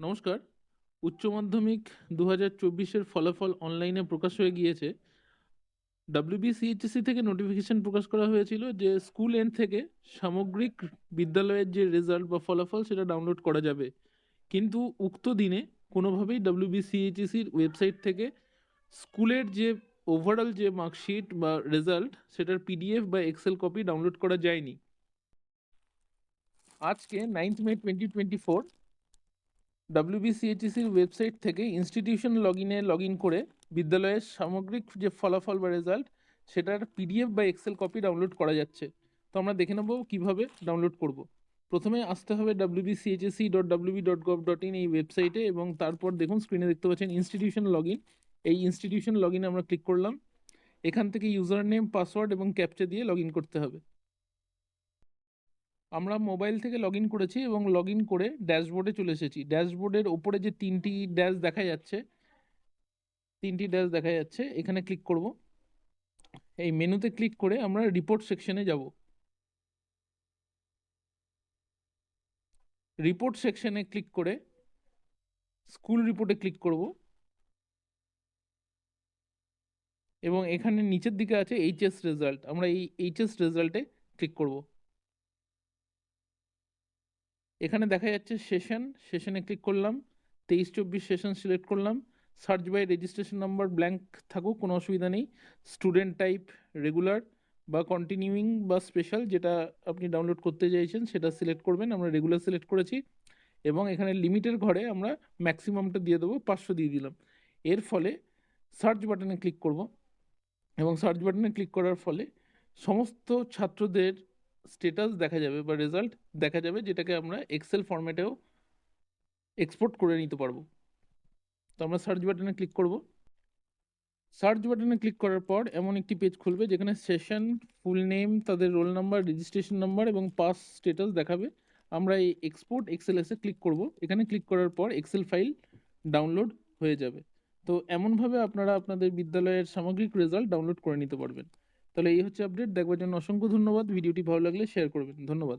নমস্কার। উচ্চ মাধ্যমিক দু হাজার চব্বিশের ফলাফল অনলাইনে প্রকাশ হয়ে গিয়েছে। ডাব্লিউবিসিএইচএসসি থেকে নোটিফিকেশন প্রকাশ করা হয়েছিল যে স্কুল এন্ড থেকে সামগ্রিক বিদ্যালয়ের যে রেজাল্ট বা ফলাফল সেটা ডাউনলোড করা যাবে। কিন্তু উক্ত দিনে কোনোভাবেই ডাব্লিউবিসিএইচএসির ওয়েবসাইট থেকে স্কুলের যে ওভারঅল যে মার্কশিট বা রেজাল্ট সেটার পিডিএফ বা এক্সেল কপি ডাউনলোড করা যায়নি। আজকে ninth May twenty twenty four ডাব্লিউবিসিএইচএসির website থেকে ইনস্টিটিউশন লগ ইনে লগ ইন করে বিদ্যালয়ের সামগ্রিক যে ফলাফল বা রেজাল্ট সেটার পিডিএফ বা এক্সেল কপি ডাউনলোড করা যাচ্ছে। তো আমরা দেখে নেব কীভাবে ডাউনলোড করব। প্রথমে আসতে হবে WBCHSE dot WB dot gov dot in এই ওয়েবসাইটে এবং তারপর দেখুন স্ক্রিনে দেখতে পাচ্ছেন ইনস্টিটিউশন লগ ইন এই ইনস্টিটিউশন লগ ইনে আমরা ক্লিক করলাম। এখান থেকে ইউজার নেম পাসওয়ার্ড এবং ক্যাপচা দিয়ে লগ ইন করতে হবে। আমরা মোবাইল থেকে লগ ইন করেছি এবং লগ ইন করে ড্যাশবোর্ডে চলে এসেছি। ড্যাশবোর্ডের ওপরে যে তিনটি ড্যাশ দেখা যাচ্ছে, তিনটি ড্যাশ দেখা যাচ্ছে, এখানে ক্লিক করব। এই মেনুতে ক্লিক করে আমরা রিপোর্ট সেকশনে যাব। রিপোর্ট সেকশনে ক্লিক করে স্কুল রিপোর্টে ক্লিক করব। এবং এখানে নিচের দিকে আছে এইচএস রেজাল্ট আমরা এই এইচএস রেজাল্টে ক্লিক করব। এখানে দেখা যাচ্ছে সেশন সেশনে ক্লিক করলাম, তেইশ চব্বিশ সেশন সিলেক্ট করলাম search by registration number blank থাকুক, কোনো অসুবিধা নেই। স্টুডেন্ট টাইপ রেগুলার বা কন্টিনিউইং বা স্পেশাল যেটা আপনি ডাউনলোড করতে চাইছেন, সেটা সিলেক্ট করবেন, আমরা রেগুলার সিলেক্ট করেছি। এবং এখানে লিমিটের ঘরে আমরা ম্যাক্সিমামটা দিয়ে দেবো, পাঁচশো দিয়ে দিলাম। এর ফলে সার্চ বাটনে ক্লিক করব। এবং সার্চ বাটনে ক্লিক করার ফলে সমস্ত ছাত্রদের স্টেটাস দেখা যাবে বা রেজাল্ট দেখা যাবে যেটাকে আমরা এক্সেল ফরম্যাটেও এক্সপোর্ট করে নিতে পারব। তো আমরা সার্চ বাটনে ক্লিক করব। সার্চ বাটনে ক্লিক করার পর এমন একটি পেজ খুলবে যেখানে সেশন ফুল নেম তাদের রোল নাম্বার রেজিস্ট্রেশন নাম্বার এবং পাস স্টেটাস দেখাবে। আমরা এই এক্সপোর্ট এক্সেল এসে ক্লিক করব। এখানে ক্লিক করার পর এক্সেল ফাইল ডাউনলোড হয়ে যাবে। তো এমনভাবে আপনারা আপনাদের বিদ্যালয়ের সামগ্রিক রেজাল্ট ডাউনলোড করে নিতে পারবেন। তাহলে এই হচ্ছে আপডেট দেখবার জন্য অসংখ্য ধন্যবাদ। ভিডিওটি ভালো লাগলে শেয়ার করবেন। ধন্যবাদ।